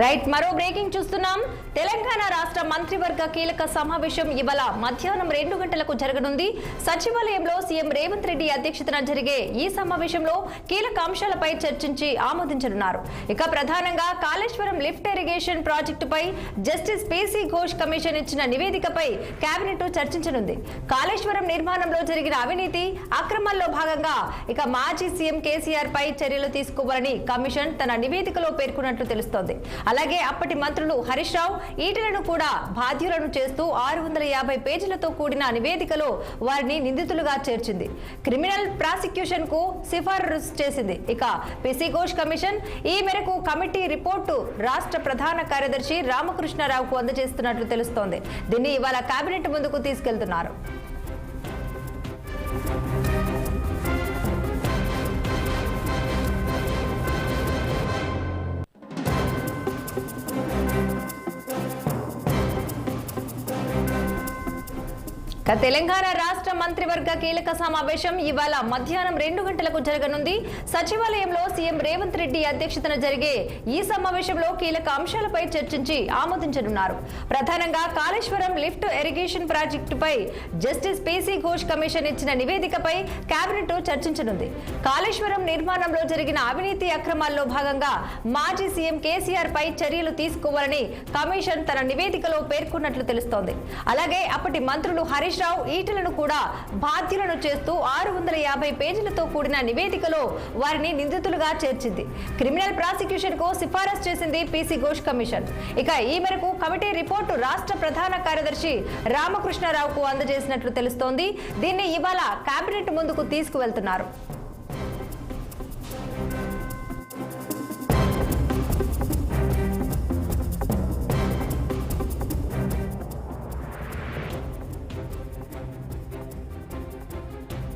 Right మరో breaking చూస్తున్నాం. తెలంగాణ రాష్ట్ర మంత్రివర్గ కీలక సమావేశం ఇవాళ మధ్యాహ్నం రెండు గంటలకు జరగనుంది. సచివాలయంలో సీఎం రేవంత్ రెడ్డి అధ్యక్షతన జరిగే ఈ సమావేశంలో కీలక అంశాలపై చర్చించి ఆమోదించనున్నారు. ఇక ప్రధానంగా కాళేశ్వరం లిఫ్ట్ ఇరిగేషన్ ప్రాజెక్టుపై జస్టిస్ పీసీ ఘోష్ కమిషన్ ఇచ్చిన నివేదికపై కేబినెట్ చర్చించనుంది. కాళేశ్వరం నిర్మాణంలో జరిగిన అవినీతి అక్రమాల్లో భాగంగా ఇక మాజీ సీఎం కేసీఆర్ పై చర్యలు తీసుకోవాలని కమిషన్ తన నివేదికలో పేర్కొన్నట్లు తెలుస్తోంది. అలాగే అప్పటి మంత్రులు హరీష్ రావు ఈటలను కూడా బాధ్యులను చేస్తూ ఆరు వందల యాభై పేజీలతో కూడిన నివేదికలో వారిని నిందితులుగా చేర్చింది. క్రిమినల్ ప్రాసిక్యూషన్కు సిఫారసు చేసింది. ఇక పిసి ఘోష్ కమిషన్ ఈ మేరకు కమిటీ రిపోర్టు రాష్ట్ర ప్రధాన కార్యదర్శి రామకృష్ణారావుకు అందజేస్తున్నట్లు తెలుస్తోంది. దీన్ని ఇవాళ కేబినెట్ ముందుకు తీసుకెళ్తున్నారు. తెలంగాణ రాష్ట్ర మంత్రివర్గ కీలక సమావేశం ఇవాళ మధ్యాహ్నం రెండు గంటలకు జరగనుంది. సచివాలయంలో సీఎం రేవంత్ రెడ్డి అధ్యక్షతన జరిగే ఈ సమావేశంలో కీలక అంశాలపై చర్చించి ఆమోదించనున్నారు. ప్రధానంగా కాళేశ్వరం లిఫ్ట్ ఇరిగేషన్ ప్రాజెక్టుపై జస్టిస్ పీసీ ఘోష్ కమిషన్ ఇచ్చిన నివేదికపై కేబినెట్ చర్చించనుంది. కాళేశ్వరం నిర్మాణంలో జరిగిన అవినీతి అక్రమాల్లో భాగంగా మాజీ సీఎం కేసీఆర్ పై చర్యలు తీసుకోవాలని కమిషన్ తన నివేదికలో పేర్కొన్నట్లు తెలుస్తోంది. అలాగే అప్పటి మంత్రులు హరీష్ హరీష్ రావు ఈటలను కూడా బాధ్యులను చేస్తూ ఆరు వందల యాభై పేజీలతో కూడిన నివేదికలో వారిని నిందితులుగా చేర్చింది. క్రిమినల్ ప్రాసిక్యూషన్కు సిఫారసు చేసింది పీసీ ఘోష్ కమిషన్. ఇక ఈ మేరకు కమిటీ రిపోర్టు రాష్ట్ర ప్రధాన కార్యదర్శి రామకృష్ణారావుకు అందజేసినట్లు తెలుస్తోంది. దీన్ని ఇవాళ కేబినెట్ ముందుకు తీసుకువెళ్తున్నారు.